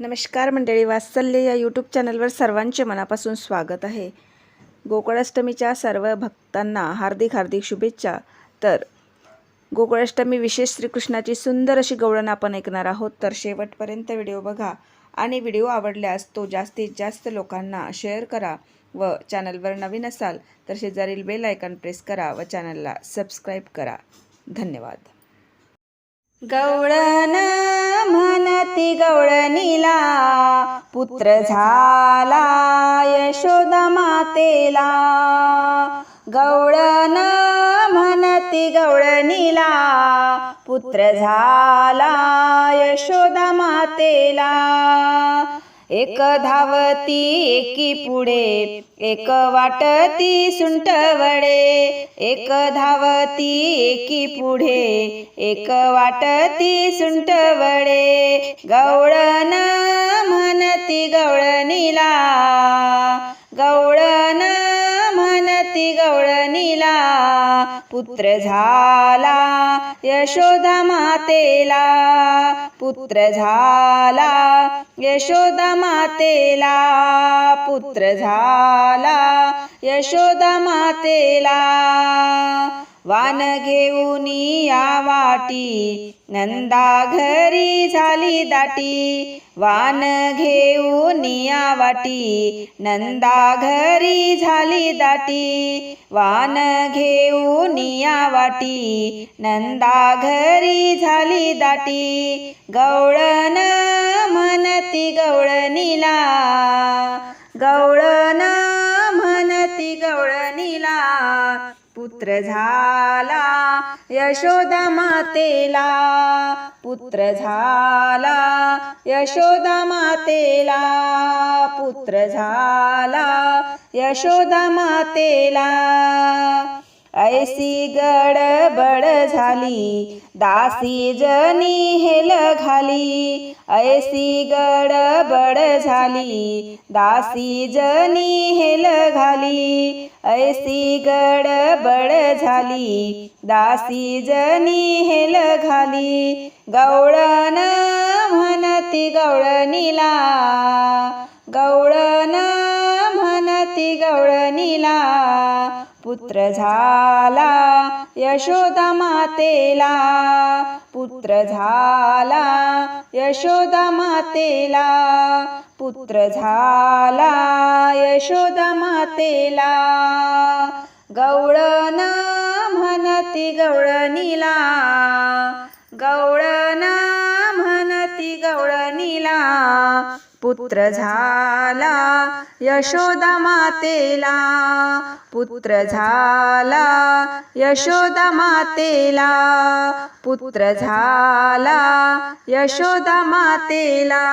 नमस्कार मंडळी वात्सल्य या यूट्यूब चॅनलवर सर्वांचे मनापासून स्वागत आहे. गोकुळाष्टमीच्या सर्व भक्तांना हार्दिक हार्दिक शुभेच्छा. तर गोकुळाष्टमी विशेष श्रीकृष्णाची सुंदर अशी गवळण आपण ऐकणार आहोत. तर शेवटपर्यंत व्हिडिओ बघा आणि व्हिडिओ आवडल्यास तो जास्तीत जास्त लोकांना शेअर करा व चॅनलवर नवीन असाल तर शेजारील बेल आयकॉन प्रेस करा व चॅनलला सबस्क्राईब करा. धन्यवाद. गवळण ती गवळणीला पुत्र झाला यशोदा मातेला. गवळण म्हणती गवळणीला पुत्र झाला यशोदा मातेला. एक धावती एकी पुढे एक वाटती सुंटवडे. एक धावती एकी पुढे एक वाटती सुंटवडे. गवळण म्हणती गवळणीला. पुत्र झाला यशोदा मातेला. पुत्र झाला यशोदा मातेला. पुत्र झाला यशोदा मातेला. वान घेऊन या वाटी नंदा घरी झाली दाटी. वान घेऊन या वाटी नंदा घरी झाली दाटी. वान घेऊन या वाटी नंदा घरी झाली दाटी. गवळण पुत्र झाला यशोदा मातेला. पुत्र झाला यशोदा मातेला. पुत्र झाला यशोदा मातेला. ऐसी गडबड झाली दासी जनी हेल घाली. ऐसी गडबड झाली दासी जनी हेल घाली. ऐसी गडबड झाली दासी जनी हेल घाली. गवळण म्हणती गवळणीला. ती गवळणीला. पुत्र झाला यशोदा मातेला. पुत्र झाला यशोदा मातेला. पुत्र झाला यशोदा मातेला. गवळण म्हणती गवळणीला. गवळण पुत्र झाला यशोदा मातेला. पुत्र झाला यशोदा मातेला. पुत्र झाला यशोदा मातेला.